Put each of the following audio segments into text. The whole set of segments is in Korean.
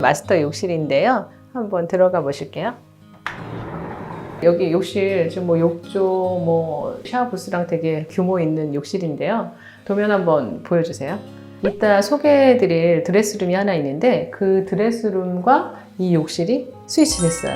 마스터 욕실인데요. 한번 들어가 보실게요. 여기 욕실 지금 뭐 욕조 뭐 샤워 부스랑 되게 규모 있는 욕실인데요. 도면 한번 보여주세요. 이따 소개해드릴 드레스룸이 하나 있는데 그 드레스룸과 이 욕실이 스위치됐어요.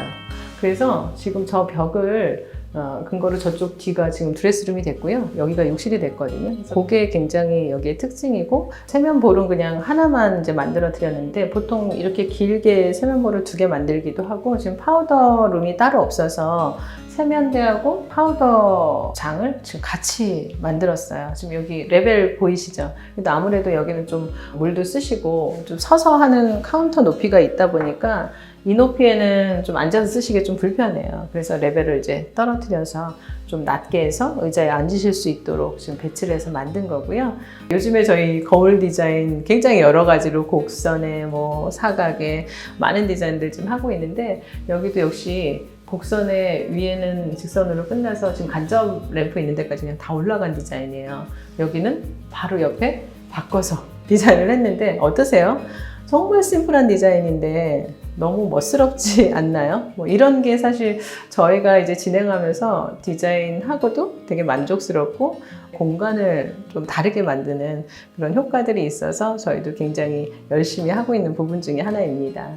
그래서 지금 저 벽을 어, 근거로 저쪽 뒤가 지금 드레스룸이 됐고요. 여기가 욕실이 됐거든요. 그게 굉장히 여기의 특징이고 세면볼은 그냥 하나만 이제 만들어 드렸는데 보통 이렇게 길게 세면볼을 두 개 만들기도 하고 지금 파우더룸이 따로 없어서 세면대하고 파우더 장을 지금 같이 만들었어요. 지금 여기 레벨 보이시죠? 근데 아무래도 여기는 좀 물도 쓰시고 좀 서서 하는 카운터 높이가 있다 보니까 이 높이에는 좀 앉아서 쓰시기 좀 불편해요. 그래서 레벨을 이제 떨어뜨려서 좀 낮게 해서 의자에 앉으실 수 있도록 지금 배치를 해서 만든 거고요. 요즘에 저희 거울 디자인 굉장히 여러 가지로 곡선에 뭐 사각에 많은 디자인들 지금 하고 있는데 여기도 역시 곡선의 위에는 직선으로 끝나서 지금 간접 램프 있는 데까지 그냥 다 올라간 디자인이에요. 여기는 바로 옆에 바꿔서 디자인을 했는데 어떠세요? 정말 심플한 디자인인데 너무 멋스럽지 않나요? 뭐 이런 게 사실 저희가 이제 진행하면서 디자인하고도 되게 만족스럽고 공간을 좀 다르게 만드는 그런 효과들이 있어서 저희도 굉장히 열심히 하고 있는 부분 중에 하나입니다.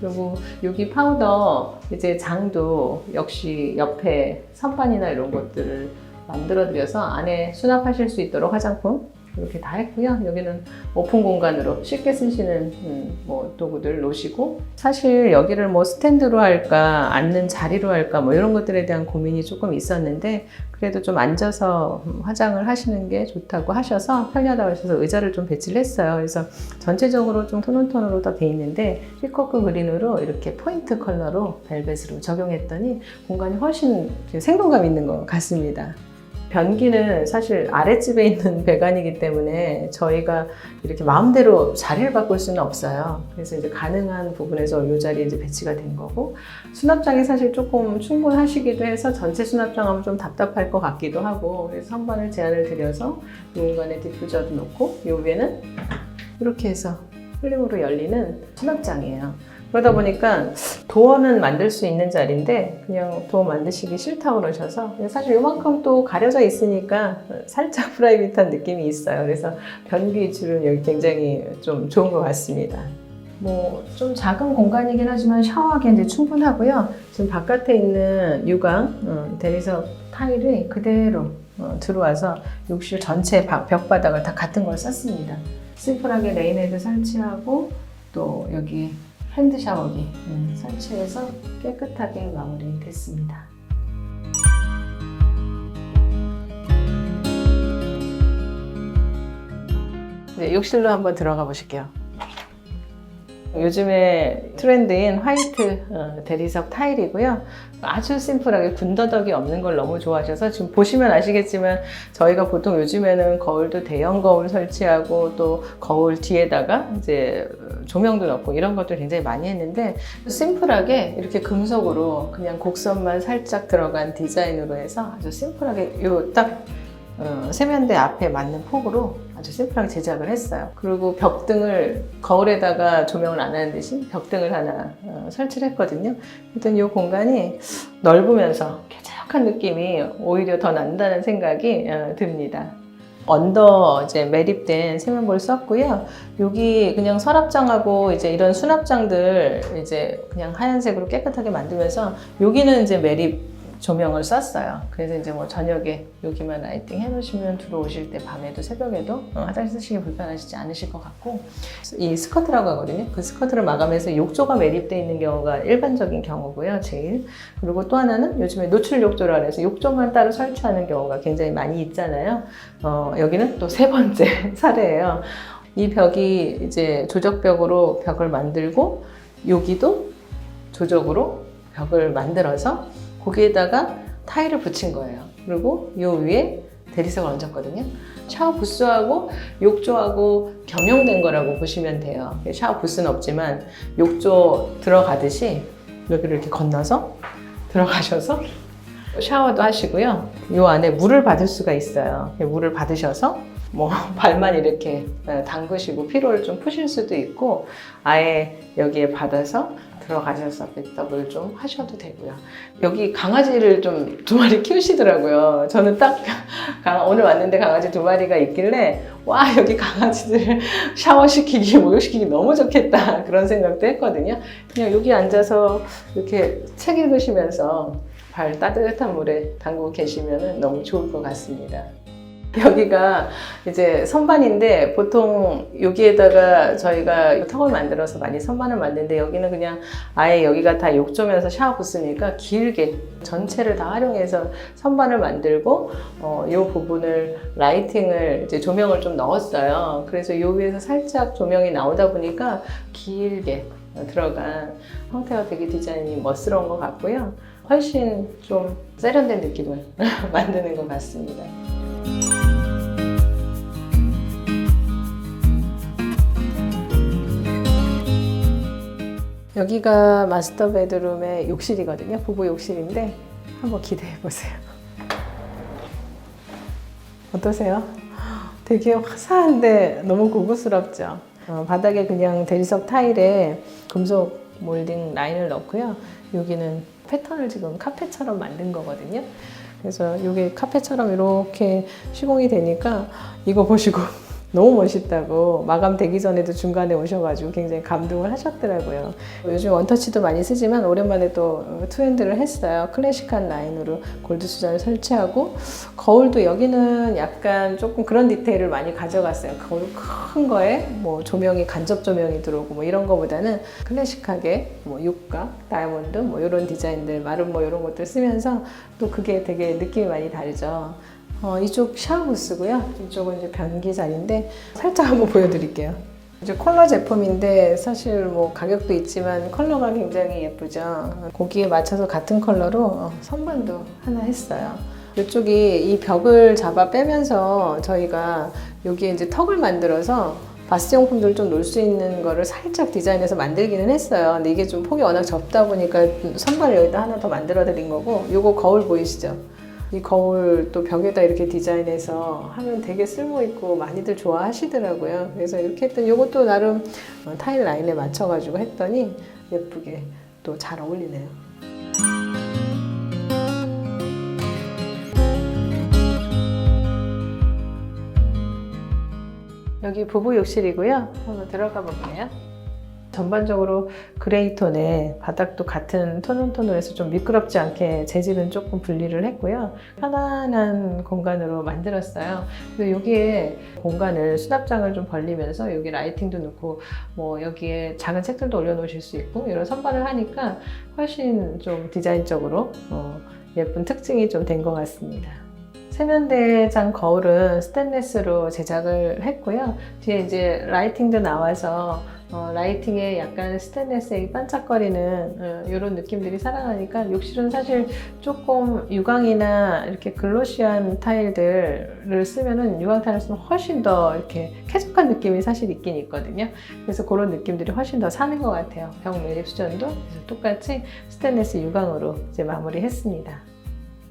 그리고 여기 파우더 이제 장도 역시 옆에 선반이나 이런 것들을 만들어 드려서 안에 수납하실 수 있도록 화장품 이렇게 다 했고요. 여기는 오픈 공간으로 쉽게 쓰시는 음, 뭐 도구들 놓으시고 사실 여기를 뭐 스탠드로 할까 앉는 자리로 할까 뭐 이런 것들에 대한 고민이 조금 있었는데 그래도 좀 앉아서 음, 화장을 하시는 게 좋다고 하셔서 편리하다고 하셔서 의자를 좀 배치를 했어요. 그래서 전체적으로 좀 톤온톤으로 다 돼 있는데 피커크 그린으로 이렇게 포인트 컬러로 벨벳으로 적용했더니 공간이 훨씬 생동감 있는 것 같습니다. 변기는 사실 아랫집에 있는 배관이기 때문에 저희가 이렇게 마음대로 자리를 바꿀 수는 없어요. 그래서 이제 가능한 부분에서 이 자리에 이제 배치가 된 거고 수납장이 사실 조금 충분하시기도 해서 전체 수납장 하면 좀 답답할 것 같기도 하고 그래서 선반을 제한을 드려서 이 공간에 디퓨저도 놓고 이 위에는 이렇게 해서 슬림으로 열리는 수납장이에요. 그러다 보니까 도어는 만들 수 있는 자리인데 그냥 도어 만드시기 싫다고 그러셔서 사실 이만큼 또 가려져 있으니까 살짝 프라이빗한 느낌이 있어요. 그래서 변기 위치는 여기 굉장히 좀 좋은 것 같습니다. 뭐 좀 작은 공간이긴 하지만 샤워하기엔 충분하고요. 지금 바깥에 있는 유광 어, 대리석 타일이 그대로 어, 들어와서 욕실 전체 바- 벽바닥을 다 같은 걸 썼습니다. 심플하게 레인헤드 설치하고 또 여기 핸드 샤워기 음, 설치해서 깨끗하게 마무리됐습니다. 네, 욕실로 한번 들어가 보실게요. 요즘에 트렌드인 화이트 어, 대리석 타일이고요. 아주 심플하게 군더더기 없는 걸 너무 좋아하셔서 지금 보시면 아시겠지만 저희가 보통 요즘에는 거울도 대형 거울 설치하고 또 거울 뒤에다가 이제 조명도 넣고 이런 것들 굉장히 많이 했는데 심플하게 이렇게 금속으로 그냥 곡선만 살짝 들어간 디자인으로 해서 아주 심플하게 요딱 어, 세면대 앞에 맞는 폭으로 아주 심플하게 제작을 했어요. 그리고 벽등을 거울에다가 조명을 안 하는 대신 벽등을 하나 어, 설치를 했거든요. 일단 이 공간이 넓으면서 쾌적한 느낌이 오히려 더 난다는 생각이 어, 듭니다. 언더 이제 매립된 세면볼 썼고요. 여기 그냥 서랍장하고 이제 이런 수납장들 이제 그냥 하얀색으로 깨끗하게 만들면서 여기는 이제 매립 조명을 쐈어요. 그래서 이제 뭐 저녁에 여기만 라이팅 해놓으시면 들어오실 때 밤에도 새벽에도 어, 화장실 쓰시기 불편하시지 않으실 것 같고 이 스커트라고 하거든요. 그 스커트를 마감해서 욕조가 매립되어 있는 경우가 일반적인 경우고요. 제일 그리고 또 하나는 요즘에 노출 욕조라 해서 욕조만 따로 설치하는 경우가 굉장히 많이 있잖아요. 어, 여기는 또 세 번째 사례예요. 이 벽이 이제 조적벽으로 벽을 만들고 여기도 조적으로 벽을 만들어서 거기에다가 타일을 붙인 거예요. 그리고 요 위에 대리석을 얹었거든요. 샤워 부스하고 욕조하고 겸용된 거라고 보시면 돼요. 샤워 부스는 없지만 욕조 들어가듯이 여기를 이렇게 건너서 들어가셔서 샤워도 하시고요. 요 안에 물을 받을 수가 있어요. 물을 받으셔서 뭐 발만 이렇게 어, 담그시고 피로를 좀 푸실 수도 있고 아예 여기에 받아서 들어가셔서 백더블 좀 하셔도 되고요. 여기 강아지를 좀 두 마리 키우시더라고요. 저는 딱 강- 오늘 왔는데 강아지 두 마리가 있길래 와 여기 강아지들 샤워시키기 목욕시키기 너무 좋겠다 그런 생각도 했거든요. 그냥 여기 앉아서 이렇게 책 읽으시면서 발 따뜻한 물에 담그고 계시면 너무 좋을 것 같습니다. 여기가 이제 선반인데 보통 여기에다가 저희가 턱을 만들어서 많이 선반을 만드는데 여기는 그냥 아예 여기가 다 욕조면서 샤워 부스니까 길게 전체를 다 활용해서 선반을 만들고 어, 이 부분을 라이팅을 이제 조명을 좀 넣었어요. 그래서 이 위에서 살짝 조명이 나오다 보니까 길게 들어간 형태가 되게 디자인이 멋스러운 것 같고요. 훨씬 좀 세련된 느낌을 만드는 것 같습니다. 여기가 마스터 베드룸의 욕실이거든요. 부부 욕실인데 한번 기대해 보세요. 어떠세요? 되게 화사한데 너무 고급스럽죠. 어, 바닥에 그냥 대리석 타일에 금속 몰딩 라인을 넣고요. 여기는 패턴을 지금 카페처럼 만든 거거든요. 그래서 이게 카페처럼 이렇게 시공이 되니까 이거 보시고 너무 멋있다고 마감되기 전에도 중간에 오셔가지고 굉장히 감동을 하셨더라고요. 요즘 원터치도 많이 쓰지만 오랜만에 또 투핸드를 했어요. 클래식한 라인으로 골드 수전을 설치하고 거울도 여기는 약간 조금 그런 디테일을 많이 가져갔어요. 거울 큰 거에 뭐 조명이 간접 조명이 들어오고 뭐 이런 거보다는 클래식하게 뭐 육각, 다이아몬드 뭐 이런 디자인들, 마름 뭐 이런 것들 쓰면서 또 그게 되게 느낌이 많이 다르죠. 어, 이쪽 샤워 부스고요. 이쪽은 이제 변기 자리인데 살짝 한번 보여드릴게요. 이제 컬러 제품인데 사실 뭐 가격도 있지만 컬러가 굉장히 예쁘죠. 거기에 맞춰서 같은 컬러로 어, 선반도 하나 했어요. 이쪽이 이 벽을 잡아 빼면서 저희가 여기에 이제 턱을 만들어서 바스 용품들 좀 놓을 수 있는 거를 살짝 디자인해서 만들기는 했어요. 근데 이게 좀 폭이 워낙 좁다 보니까 선반을 여기다 하나 더 만들어 드린 거고 요거 거울 보이시죠? 이 거울 또 벽에다 이렇게 디자인해서 하면 되게 쓸모 있고 많이들 좋아하시더라고요. 그래서 이렇게 했더니 이것도 나름 어, 타일 라인에 맞춰가지고 했더니 예쁘게 또 잘 어울리네요. 여기 부부 욕실이고요. 한번 들어가 볼게요. 전반적으로 그레이 톤에 바닥도 같은 톤온 톤으로 해서 좀 미끄럽지 않게 재질은 조금 분리를 했고요. 편안한 공간으로 만들었어요. 그리고 여기에 공간을 수납장을 좀 벌리면서 여기 라이팅도 넣고 뭐 여기에 작은 책들도 올려놓으실 수 있고 이런 선반을 하니까 훨씬 좀 디자인적으로 어, 예쁜 특징이 좀 된 것 같습니다. 세면대장 거울은 스테인레스로 제작을 했고요. 뒤에 이제 라이팅도 나와서 어, 라이팅에 약간 스테인레스의 반짝거리는 어, 이런 느낌들이 살아나니까 욕실은 사실 조금 유광이나 이렇게 글로시한 타일들을 쓰면은 유광 타일을 쓰면 훨씬 더 이렇게 쾌적한 느낌이 사실 있긴 있거든요. 그래서 그런 느낌들이 훨씬 더 사는 것 같아요. 벽 매립 수전도 똑같이 스테인레스 유광으로 이제 마무리했습니다.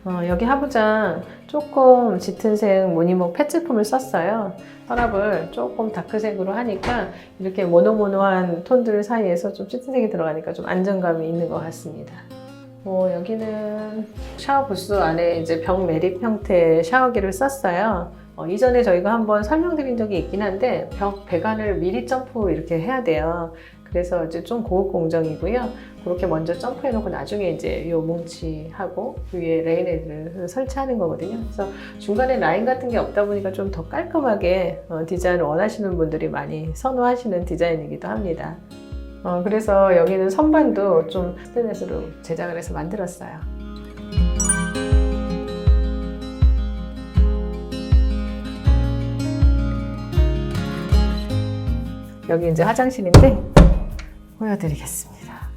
어, 여기 하부장 조금 짙은 색 무늬목 펫 제품을 썼어요. 서랍을 조금 다크색으로 하니까 이렇게 모노모노한 톤들 사이에서 좀 짙은 색이 들어가니까 좀 안정감이 있는 것 같습니다. 어, 여기는 샤워 부스 안에 이제 벽 매립 형태의 샤워기를 썼어요. 어, 이전에 저희가 한번 설명드린 적이 있긴 한데 벽 배관을 미리 점프 이렇게 해야 돼요. 그래서 이제 좀 고급 공정이고요. 그렇게 먼저 점프해 놓고 나중에 이제 요 뭉치하고 위에 레인헤드를 설치하는 거거든요. 그래서 중간에 라인 같은 게 없다 보니까 좀 더 깔끔하게 어, 디자인을 원하시는 분들이 많이 선호하시는 디자인이기도 합니다. 어, 그래서 여기는 선반도 좀 스테인레스로 제작을 해서 만들었어요. 여기 이제 화장실인데 보여드리겠습니다.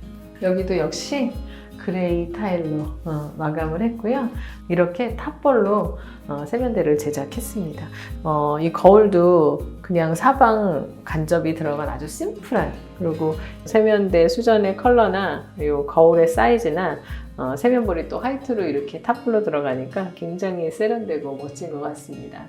여기도 역시 그레이 타일로 어, 마감을 했고요. 이렇게 탑볼로 어, 세면대를 제작했습니다. 어, 이 거울도 그냥 사방 간접이 들어간 아주 심플한 그리고 세면대 수전의 컬러나 이 거울의 사이즈나 어, 세면볼이 또 화이트로 이렇게 탑블로 들어가니까 굉장히 세련되고 멋진 것 같습니다.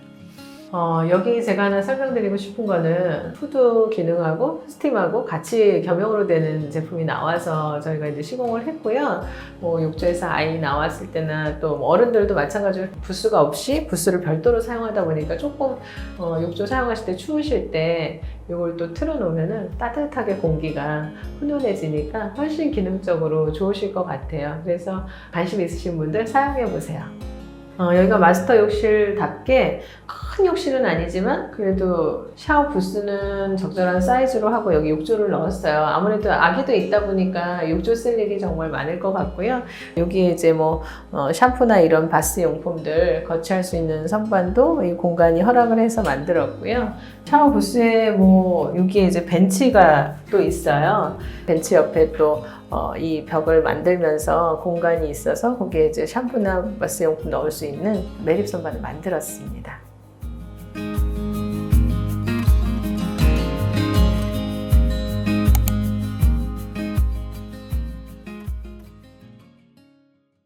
어, 여기 제가 하나 설명드리고 싶은 거는 푸드 기능하고 스팀하고 같이 겸용으로 되는 제품이 나와서 저희가 이제 시공을 했고요. 뭐 욕조에서 아이 나왔을 때나 또뭐 어른들도 마찬가지로 부스가 없이 부스를 별도로 사용하다 보니까 조금 어, 욕조 사용하실 때 추우실 때 이걸 또 틀어놓으면은 따뜻하게 공기가 훈훈해지니까 훨씬 기능적으로 좋으실 것 같아요. 그래서 관심 있으신 분들 사용해 보세요. 어, 여기가 마스터 욕실답게 큰 욕실은 아니지만 그래도 샤워 부스는 적절한 사이즈로 하고 여기 욕조를 넣었어요. 아무래도 아기도 있다 보니까 욕조 쓸 일이 정말 많을 것 같고요. 여기에 이제 뭐 어, 샴푸나 이런 바스 용품들 거치할 수 있는 선반도 이 공간이 허락을 해서 만들었고요. 샤워 부스에 뭐 여기에 이제 벤치가 또 있어요. 벤치 옆에 또 어, 이 벽을 만들면서 공간이 있어서 거기에 이제 샴푸나 바스 용품 넣을 수 있는 매립 선반을 만들었습니다.